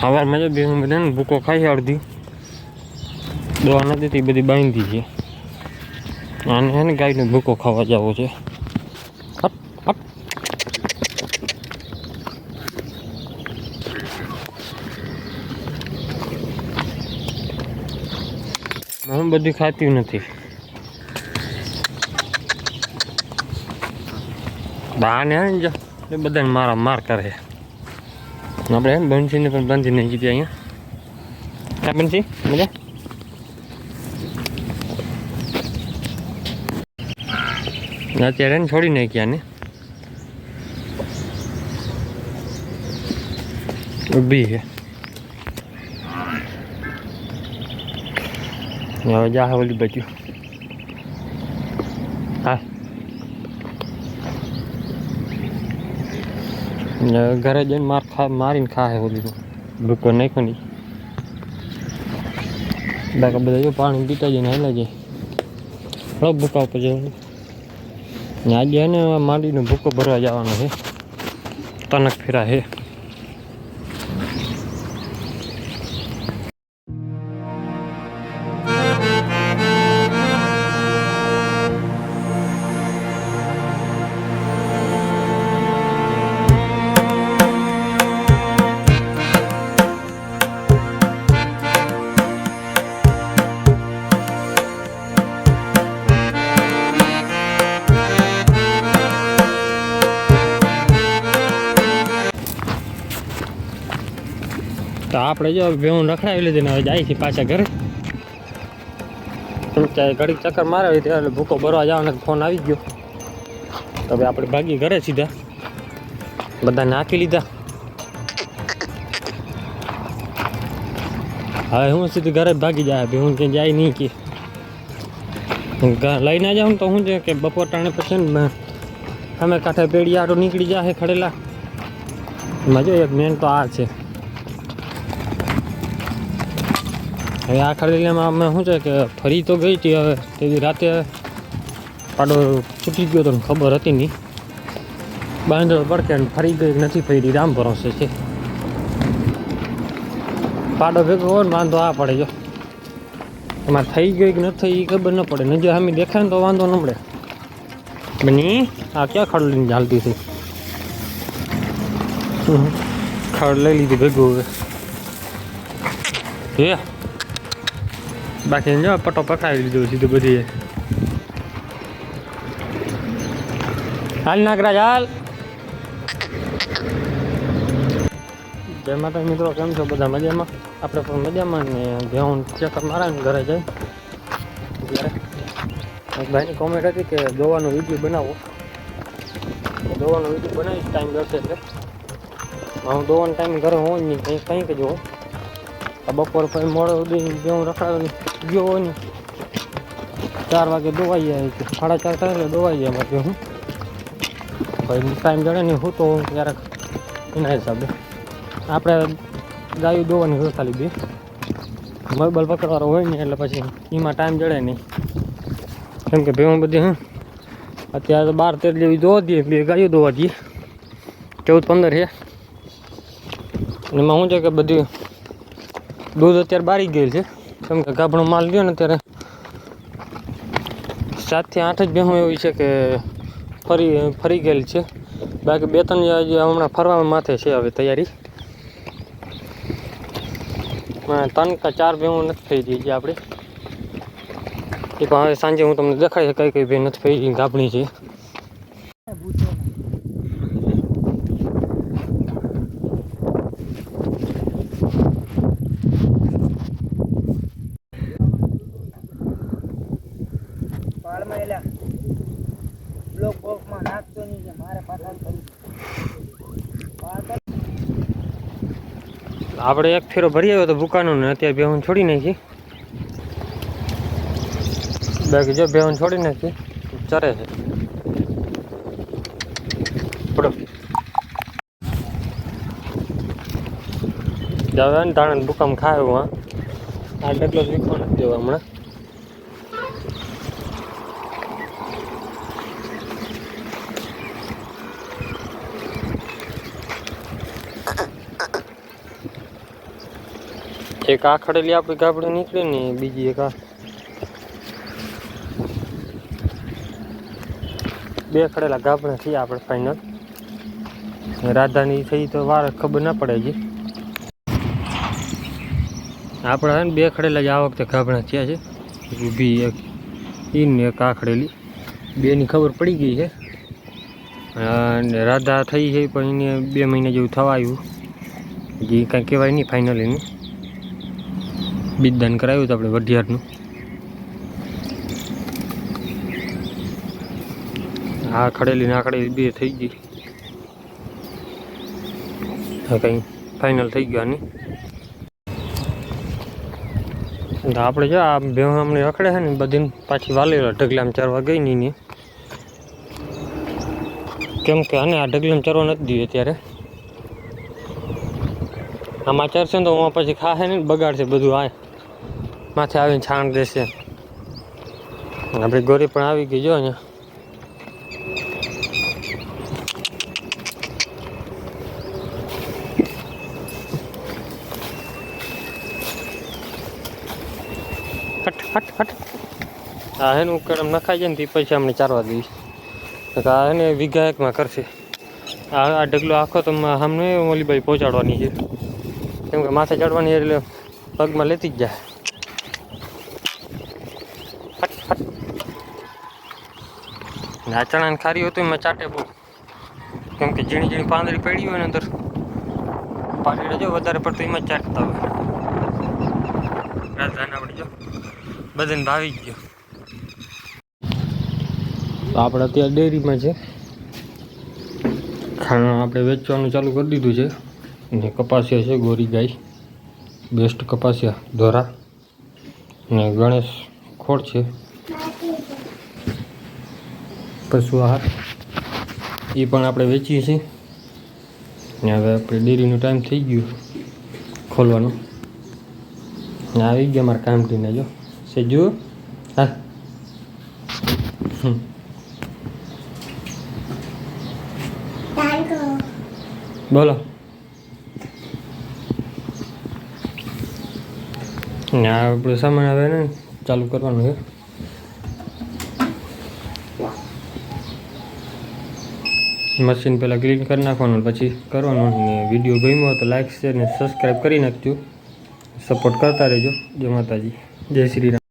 સવારમાં જો બેન બધાને ભૂકો ખાઈ અડધી દવા નથી તે બધી બાંધી છે. અને છે ને ગાયને ભૂકો ખાવા જવો છે. હું બધી ખાતી નથી. બહાને બધાને મારા માર કરે. આપણે બંસીને પણ બાંધી નહીં કીધી અહીંયા ક્યાં બંસી મજા અત્યારે એને છોડી નાખ્યા ને ઊભી છે હવે જા ઓલી બાજુ ઘરે જઈને માર ખા, મારીને ખાહે બધું ભૂકો નાખ્યો નહીં. બાકી બધા જો પાણી પીતા જઈને હાલા જાય. હળો ભૂકા ઉપર જવાનું. ને આજે એને માંડીનો ભૂકો ભરવા જવાનો છે તનક ફેરા છે તો આપણે જો ભેહું રખડાવી લીધી ને હવે જાય છે પાછા ઘરે. ચાહે ઘડીક ચક્કર મારાવી ત્યારે ભૂકો ભરવા જવાનો ફોન આવી ગયો. તો હવે આપણે ભાગી ઘરે સીધા. બધા નાખી લીધા. હવે હું સીધું ઘરે જ ભાગી જાય, ભેહું ક્યાંય જાય નહીં કે. ઘ- લઈને જાઉં તો શું છે કે બપોર ટાણે પછી ને અમે કાંઠે પેઢી આટો નીકળી જાય ખડેલા. એમાં જો એક મેન તો આ છે. હવે આ ખડેલામાં અમે શું છે કે ફરી તો ગઈ હતી હવે તેવી રાતે પાડો છૂટી ગયો તો ખબર હતી નહીં. બાંધળ પડકે ફરી ગઈ, નથી ફરી, રામ ભરોસે છે. પાડો ભેગો હોય ને વાંધો આ પડે જો. એમાં થઈ ગઈ કે નથી થઈ એ ખબર ન પડે, નજર સામે દેખાય ને તો વાંધો ન પડે. બની? આ ક્યાં ખડ લઈને ચાલતી હતી ખડ લઈ લીધી ભેગું હવે. હે? બાકી જો, પટો પકાવી લીધું, સીધું બધી હાલ નાગરાજ, હાલ. જય માતા મિત્રો, કેમ છો? બધા મજામાં? આપણે પણ મજામાં ને ઘેઉં ચેકઅપ મારા ઘરે જાય. ત્યારે ભાઈની કોમેન્ટ હતી કે દોવાનો વીડિયો બનાવો. દોવાનો વીડિયો બનાવીશ ટાઈમ જશે એટલે. હું દોવાનો ટાઈમ ઘરે હોઉં નહીં, કંઈ કંઈક જ હોય આ બપોર પછી મોડો સુધી જેવું રખડાવી ગયો ને ચાર વાગે દોવાઈ જાય છે. સાડા ચાર થાય એટલે દોવાઈ જાય એમાં હું ભાઈ ટાઈમ જડે નહીં, હું તો ક્યારેક એના હિસાબે. આપણે ગાયું દોવાની ખાલી બે. મોબાઈલ પકડવાનો હોય ને એટલે પછી એમાં ટાઈમ જડે નહીં. કેમ કે ભેવું બધી હા અત્યારે બાર તેર જેવી દોવા દઈએ, બે ગાયો દોવા દઈએ. ચૌદ, પંદર છે. એમાં શું છે કે બધી દૂધ અત્યારે બારી ગયેલ છે. કેમ કે ગાભણો માલ લ્યો ને ત્યારે સાતથી આઠ જ ભેહું એવી છે કે ફરી ફરી ગયેલ છે. બાકી બે ત્રણ હમણાં ફરવા માથે છે હવે તૈયારી. ત્રણ કે ચાર ભેહું નથી થઈ ગઈ આપણે. એ પણ હવે સાંજે હું તમને દેખાડી કઈ કઈ ભેં નથી થઈ ગઈ ગાભણી છે. બ્લોક બોક્સમાં નાખતો નહીં કે મારે પાછળ કરી આપણે એક ફેરો ભરી આવ્યો તો ભૂકાનો ને અત્યારે ભેહું છોડી નાખી. બાકી જો ભેહું છોડી નાખી, ચરે છે. જાવે ને તાણે ભૂકંપ ખાયો આ ડગલો વીખો નથી દેવો હમણાં. એક આ ખડેલી આપણી ગાબડી નીકળે ને બીજી એક આ બે ખડેલા ગાબડા થયા આપણે ફાઇનલ રાધાની થઈ તો વાર ખબર ના પડે હજી. આપણે હે ને બે ખડેલા જ આ વખતે ગાબડા થયા છે. ઊભી, એક ઈન એક આ ખડેલી બેની ખબર પડી ગઈ છે. અને રાધા થઈ છે પણ એને બે મહિના જેવું થવા આવ્યું. હજી કાંઈ કહેવાય નહીં ફાઇનલ એનું. બીજદાન કરાવ્યું હતું આપણે વઢિયારનું. આ ખડેલી ના ખડેલી બે થઈ ગઈ. કંઈ ફાઇનલ થઈ ગયું આની. આપણે જો આ બે હમણાં રખડે છે ને બધી પાછી વાલી ઢગલામાં ચરવા ગઈ નહીં કેમ કે આને આ ઢગલામાં ચરવા નથી દીધું અત્યારે. આમાં ચરશે ને તો હું પછી ખાશે ને બગાડશે બધું આ. માથે આવીને છાણ દેશે. આપણી ગોરી પણ આવી ગઈ જો અહીંયા. હટ હટ હા એનું ઉકેડમ નખાઈ જાય ને તે પછી અમને ચારવા દઈશ. આ એને વીઘા એકમાં કરશે. આ આ ઢગલો આખો તો અમને ઓલી બાઈ પહોંચાડવાની છે. કેમ કે માથે ચડવાની એટલે પગમાં લેતી જ જાય. ને આ ચણાને ખારી હતું એમાં ચાટે બહુ. કેમ કે ઝીણી ઝીણી પાંદડી પડી હોય ને અંદર પાણી જો વધારે પડતું એમાં ચાટતા હોય. રાધાને આપણે જો બધાને ભાવી ગયો. આપણે અત્યારે ડેરીમાં છે. ખાણા આપણે વેચવાનું ચાલુ કરી દીધું છે. અને કપાસિયા છે, ગોરી ગાય, બેસ્ટ કપાસિયા, ધોરા, ને ગણેશ ખોળ છે. પશુ આહાર એ પણ આપણે વેચીએ છીએ. ને હવે આપણે ડેરીનો ટાઈમ થઈ ગયો ખોલવાનો. ને આવી ગયા મારા કામટીને જો. સેજો હા. બોલો. ને આપણે સામાન આવે ને ચાલુ કરવાનું છે. મશીન પહેલાં ક્લીન કરી નાખવાનું પછી કરવાનું. ને વીડિયો ગમ્યો તો લાઈક શેર ને સબસ્ક્રાઈબ કરી નાખજો. સપોર્ટ કરતા રહેજો. જય માતાજી. જય શ્રી રામ.